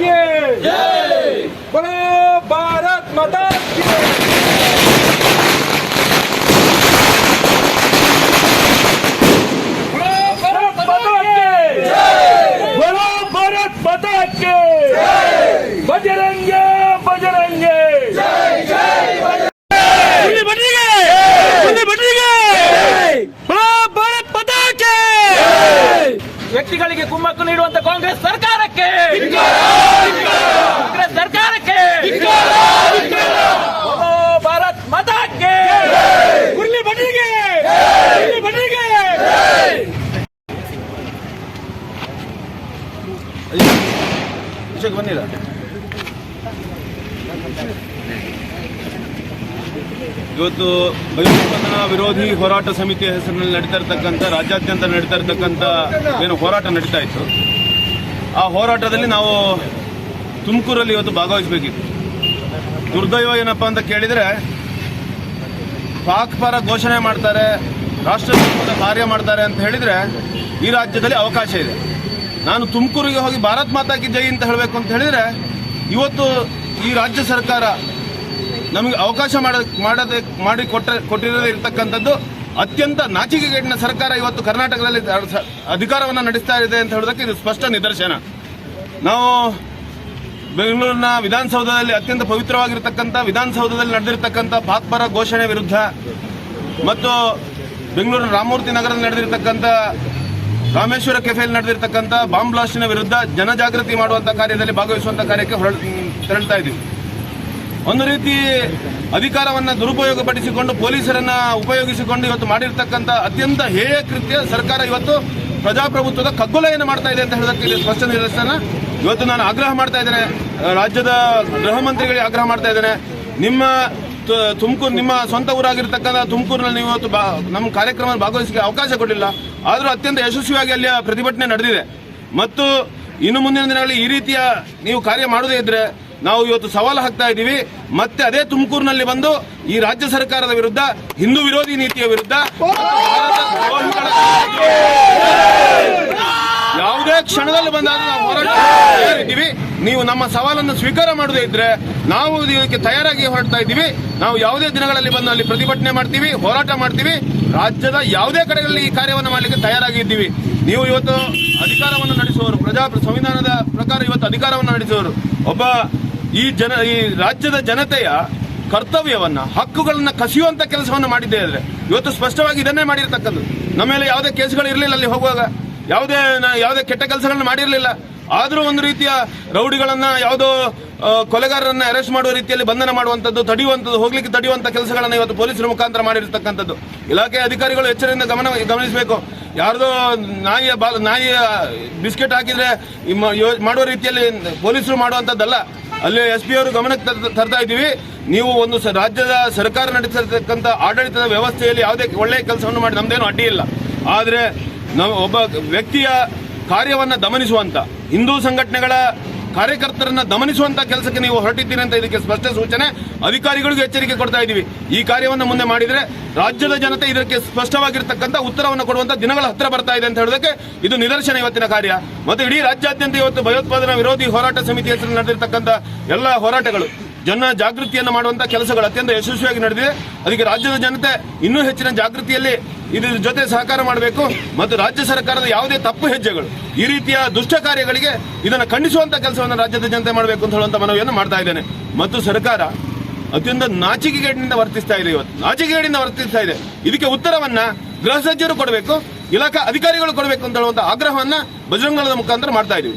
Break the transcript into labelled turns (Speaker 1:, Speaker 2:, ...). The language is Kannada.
Speaker 1: Thank you. ವ್ಯಕ್ತಿಗಳಿಗೆ ಕುಮ್ಮಕ್ಕು ನೀಡುವಂತ ಕಾಂಗ್ರೆಸ್ ಸರ್ಕಾರಕ್ಕೆ! ಕಾಂಗ್ರೆಸ್ ಸರ್ಕಾರಕ್ಕೆ! ಭಾರತ್ ಮತಕ್ಕೆ! ಉರ್ಲಿ ಬಡಿಗೆ
Speaker 2: ವಿಷಯಕ್ಕೆ ಬಂದಿಲ್ಲ ಇವತ್ತು ಭಯೋತ್ಪಾದನಾ ವಿರೋಧಿ ಹೋರಾಟ ಸಮಿತಿಯ ಹೆಸರಿನಲ್ಲಿ ನಡೀತಾ ಇರತಕ್ಕಂಥ, ರಾಜ್ಯಾದ್ಯಂತ ನಡೀತಾ ಇರತಕ್ಕಂಥ ಏನು ಹೋರಾಟ ನಡೀತಾ ಇತ್ತು. ಆ ಹೋರಾಟದಲ್ಲಿ ನಾವು ತುಮಕೂರಲ್ಲಿ ಇವತ್ತು ಭಾಗವಹಿಸಬೇಕಿತ್ತು. ದುರ್ದೈವ ಏನಪ್ಪ ಅಂತ ಕೇಳಿದರೆ, ಪಾಕ್ ಪರ ಘೋಷಣೆ ಮಾಡ್ತಾರೆ, ರಾಷ್ಟ್ರ ಕಾರ್ಯ ಮಾಡ್ತಾರೆ ಅಂತ ಹೇಳಿದರೆ ಈ ರಾಜ್ಯದಲ್ಲಿ ಅವಕಾಶ ಇದೆ. ನಾನು ತುಮಕೂರಿಗೆ ಹೋಗಿ ಭಾರತ್ ಮಾತಾಕಿ ಜೈ ಅಂತ ಹೇಳಬೇಕು ಅಂತ ಹೇಳಿದರೆ, ಇವತ್ತು ಈ ರಾಜ್ಯ ಸರ್ಕಾರ ನಮಗೆ ಅವಕಾಶ ಮಾಡ, ಮಾಡದೆ, ಮಾಡಿ ಕೊಟ್ಟ, ಕೊಟ್ಟಿರದೇ ಇರತಕ್ಕಂಥದ್ದು ಅತ್ಯಂತ ನಾಚಿಕೆಗೇಡಿನ ಸರ್ಕಾರ ಇವತ್ತು ಕರ್ನಾಟಕದಲ್ಲಿ ಅಧಿಕಾರವನ್ನು ನಡೆಸ್ತಾ ಇದೆ ಅಂತ ಹೇಳೋದಕ್ಕೆ ಇದು ಸ್ಪಷ್ಟ ನಿದರ್ಶನ. ನಾವು ಬೆಂಗಳೂರಿನ ವಿಧಾನಸೌಧದಲ್ಲಿ ಅತ್ಯಂತ ಪವಿತ್ರವಾಗಿರ್ತಕ್ಕಂಥ, ವಿಧಾನಸೌಧದಲ್ಲಿ ನಡೆದಿರ್ತಕ್ಕಂಥ ಪಾಕ್ಪರ ಘೋಷಣೆ ವಿರುದ್ಧ ಮತ್ತು ಬೆಂಗಳೂರಿನ ರಾಮಮೂರ್ತಿ ನಗರದಲ್ಲಿ ನಡೆದಿರ್ತಕ್ಕಂಥ ರಾಮೇಶ್ವರ ಕೆಫೆಯಲ್ಲಿ ನಡೆದಿರ್ತಕ್ಕಂಥ ಬಾಂಬ್ ಬ್ಲಾಸ್ಟಿನ ವಿರುದ್ಧ ಜನಜಾಗೃತಿ ಮಾಡುವಂಥ ಕಾರ್ಯದಲ್ಲಿ ಭಾಗವಹಿಸುವಂಥ ಕಾರ್ಯಕ್ಕೆ ಹೊರ ತೆರಳ್ತಾ ಇದ್ದೀವಿ. ಒಂದು ರೀತಿ ಅಧಿಕಾರವನ್ನ ದುರುಪಯೋಗಪಡಿಸಿಕೊಂಡು ಪೊಲೀಸರನ್ನ ಉಪಯೋಗಿಸಿಕೊಂಡು ಇವತ್ತು ಮಾಡಿರ್ತಕ್ಕಂಥ ಅತ್ಯಂತ ಹೇಯ ಕೃತ್ಯ ಸರ್ಕಾರ ಇವತ್ತು ಪ್ರಜಾಪ್ರಭುತ್ವದ ಕಗ್ಗೊಲೆಯನ್ನು ಮಾಡ್ತಾ ಇದೆ ಅಂತ ಹೇಳೋದಕ್ಕೆ ಇಲ್ಲಿ ಸ್ಪಷ್ಟ ನಿದರ್ಶನ. ಇವತ್ತು ನಾನು ಆಗ್ರಹ ಮಾಡ್ತಾ ಇದ್ದೇನೆ. ರಾಜ್ಯದ ಗೃಹ ಮಂತ್ರಿಗಳಿಗೆ ಆಗ್ರಹ ಮಾಡ್ತಾ ಇದ್ದೇನೆ. ನಿಮ್ಮ ತುಮಕೂರು, ನಿಮ್ಮ ಸ್ವಂತ ಊರಾಗಿರ್ತಕ್ಕಂಥ ತುಮಕೂರಿನಲ್ಲಿ ನೀವು ಇವತ್ತು ನಮ್ಮ ಕಾರ್ಯಕ್ರಮ ಭಾಗವಹಿಸಲಿಕ್ಕೆ ಅವಕಾಶ ಕೊಟ್ಟಿಲ್ಲ. ಆದರೂ ಅತ್ಯಂತ ಯಶಸ್ವಿಯಾಗಿ ಅಲ್ಲಿಯ ಪ್ರತಿಭಟನೆ ನಡೆದಿದೆ. ಮತ್ತು ಇನ್ನು ಮುಂದಿನ ದಿನಗಳಲ್ಲಿ ಈ ರೀತಿಯ ನೀವು ಕಾರ್ಯ ಮಾಡದೇ ಇದ್ರೆ ನಾವು ಇವತ್ತು ಸವಾಲು ಹಾಕ್ತಾ ಇದ್ದೀವಿ. ಮತ್ತೆ ಅದೇ ತುಮಕೂರಿನಲ್ಲಿ ಬಂದು ಈ ರಾಜ್ಯ ಸರ್ಕಾರದ ವಿರುದ್ಧ, ಹಿಂದೂ ವಿರೋಧಿ ನೀತಿಯ ವಿರುದ್ಧ ಯಾವುದೇ ಕ್ಷಣದಲ್ಲಿ ಬಂದಾಗ ನಾವು ಹೋರಾಟ ಇದ್ದೀವಿ. ನೀವು ನಮ್ಮ ಸವಾಲನ್ನು ಸ್ವೀಕಾರ ಮಾಡದೇ ಇದ್ರೆ ನಾವು ಇದಕ್ಕೆ ತಯಾರಾಗಿ ಹೊರಡ್ತಾ ಇದ್ದೀವಿ. ನಾವು ಯಾವುದೇ ದಿನಗಳಲ್ಲಿ ಬಂದು ಅಲ್ಲಿ ಪ್ರತಿಭಟನೆ ಮಾಡ್ತೀವಿ, ಹೋರಾಟ ಮಾಡ್ತೀವಿ. ರಾಜ್ಯದ ಯಾವುದೇ ಕಡೆಗಳಲ್ಲಿ ಈ ಕಾರ್ಯವನ್ನು ಮಾಡಲಿಕ್ಕೆ ತಯಾರಾಗಿದ್ದೀವಿ ನೀವು ಇವತ್ತು ಅಧಿಕಾರವನ್ನು ನಡೆಸುವವರು, ಪ್ರಜಾ ಸಂವಿಧಾನದ ಪ್ರಕಾರ ಇವತ್ತು ಅಧಿಕಾರವನ್ನು ನಡೆಸುವವರು, ಒಬ್ಬ ಈ ಜನ, ಈ ರಾಜ್ಯದ ಜನತೆಯ ಕರ್ತವ್ಯವನ್ನ, ಹಕ್ಕುಗಳನ್ನ ಕಸಿಯುವಂತ ಕೆಲಸವನ್ನು ಮಾಡಿದ್ದೇ ಇದ್ರೆ, ಇವತ್ತು ಸ್ಪಷ್ಟವಾಗಿ ಇದನ್ನೇ ಮಾಡಿರ್ತಕ್ಕದ್ದು. ನಮ್ಮ ಮೇಲೆ ಯಾವುದೇ ಕೇಸ್ಗಳು ಇರಲಿಲ್ಲ ಅಲ್ಲಿ ಹೋಗುವಾಗ. ಯಾವುದೇ ಯಾವುದೇ ಕೆಟ್ಟ ಕೆಲಸಗಳನ್ನ ಮಾಡಿರಲಿಲ್ಲ. ಆದರೂ ಒಂದು ರೀತಿಯ ರೌಡಿಗಳನ್ನ ಯಾವುದೋ ಕೊಲೆಗಾರರನ್ನ ಅರೆಸ್ಟ್ ಮಾಡುವ ರೀತಿಯಲ್ಲಿ ಬಂಧನ ಮಾಡುವಂಥದ್ದು, ತಡೆಯುವಂಥದ್ದು, ಹೋಗ್ಲಿಕ್ಕೆ ತಡೆಯುವಂತ ಕೆಲಸಗಳನ್ನು ಇವತ್ತು ಪೊಲೀಸರ ಮುಖಾಂತರ ಮಾಡಿರ್ತಕ್ಕಂಥದ್ದು. ಇಲಾಖೆ ಅಧಿಕಾರಿಗಳು ಎಚ್ಚರದಿಂದ ಗಮನ, ಗಮನಿಸಬೇಕು. ಯಾರ್ದೋ ನಾಯಿಯ ಬಾ ನಾಯಿಯ ಬಿಸ್ಕೆಟ್ ಹಾಕಿದ್ರೆ ಮಾಡುವ ರೀತಿಯಲ್ಲಿ ಪೊಲೀಸರು ಮಾಡುವಂಥದ್ದಲ್ಲ. ಅಲ್ಲಿ ಎಸ್ ಪಿ ಅವರು ಗಮನಕ್ಕೆ ತರ- ತರ್ತಾ ಇದ್ದೀವಿ. ನೀವು ಒಂದು ರಾಜ್ಯದ ಸರ್ಕಾರ ನಡೆಸಿರ್ತಕ್ಕಂಥ ಆಡಳಿತದ ವ್ಯವಸ್ಥೆಯಲ್ಲಿ ಯಾವುದೇ ಒಳ್ಳೆಯ ಕೆಲಸವನ್ನು ಮಾಡಿ ನಮ್ದೇನು ಅಡ್ಡಿ ಇಲ್ಲ. ಆದರೆ ನಾವು ಒಬ್ಬ ವ್ಯಕ್ತಿಯ ಕಾರ್ಯವನ್ನು ದಮನಿಸುವಂತ ಹಿಂದೂ ಸಂಘಟನೆಗಳ ಕಾರ್ಯಕರ್ತರನ್ನ ದಮನಿಸುವಂತ ಕೆಲಸಕ್ಕೆ ನೀವು ಹೊರಟಿದ್ದೀರಿ ಅಂತ ಇದಕ್ಕೆ ಸ್ಪಷ್ಟ ಸೂಚನೆ ಅಧಿಕಾರಿಗಳಿಗೂ ಎಚ್ಚರಿಕೆ ಕೊಡ್ತಾ ಇದ್ದೀವಿ. ಈ ಕಾರ್ಯವನ್ನು ಮುಂದೆ ಮಾಡಿದ್ರೆ ರಾಜ್ಯದ ಜನತೆ ಇದಕ್ಕೆ ಸ್ಪಷ್ಟವಾಗಿರ್ತಕ್ಕಂಥ ಉತ್ತರವನ್ನು ಕೊಡುವಂತ ದಿನಗಳ ಹತ್ತಿರ ಬರ್ತಾ ಇದೆ ಅಂತ ಹೇಳೋದಕ್ಕೆ ಇದು ನಿದರ್ಶನ ಇವತ್ತಿನ ಕಾರ್ಯ. ಮತ್ತು ಇಡೀ ರಾಜ್ಯಾದ್ಯಂತ ಇವತ್ತು ಭಯೋತ್ಪಾದನಾ ವಿರೋಧಿ ಹೋರಾಟ ಸಮಿತಿ ಹೆಸರು ನಡೆದಿರ್ತಕ್ಕಂಥ ಎಲ್ಲ ಹೋರಾಟಗಳು ಜನ ಜಾಗೃತಿಯನ್ನು ಮಾಡುವಂತಹ ಕೆಲಸಗಳು ಅತ್ಯಂತ ಯಶಸ್ವಿಯಾಗಿ ನಡೆದಿದೆ. ಅದಕ್ಕೆ ರಾಜ್ಯದ ಜನತೆ ಇನ್ನೂ ಹೆಚ್ಚಿನ ಜಾಗೃತಿಯಲ್ಲಿ ಇದ್ರ ಜೊತೆ ಸಹಕಾರ ಮಾಡಬೇಕು ಮತ್ತು ರಾಜ್ಯ ಸರ್ಕಾರದ ಯಾವುದೇ ತಪ್ಪು ಹೆಜ್ಜೆಗಳು ಈ ರೀತಿಯ ದುಷ್ಟ ಕಾರ್ಯಗಳಿಗೆ ಇದನ್ನು ಖಂಡಿಸುವಂತಹ ಕೆಲಸವನ್ನು ರಾಜ್ಯದ ಜನತೆ ಮಾಡಬೇಕು ಅಂತ ಹೇಳುವಂತ ಮನವಿಯನ್ನು ಮಾಡ್ತಾ ಇದ್ದೇನೆ. ಮತ್ತು ಸರ್ಕಾರ ಅತ್ಯಂತ ನಾಚಿಕೆಗೇಡಿನಿಂದ ವರ್ತಿಸ್ತಾ ಇದೆ ಇವತ್ತು. ನಾಚಿಕೆಗೇಡಿನಿಂದ ವರ್ತಿಸ್ತಾ ಇದೆ. ಇದಕ್ಕೆ ಉತ್ತರವನ್ನ ಗೃಹ ಸಚಿವರು ಕೊಡಬೇಕು, ಇಲಾಖಾ ಅಧಿಕಾರಿಗಳು ಕೊಡಬೇಕು ಅಂತ ಹೇಳುವಂತ ಆಗ್ರಹವನ್ನ ಬಜರಂಗದ ಮುಖಾಂತರ ಮಾಡ್ತಾ ಇದೀವಿ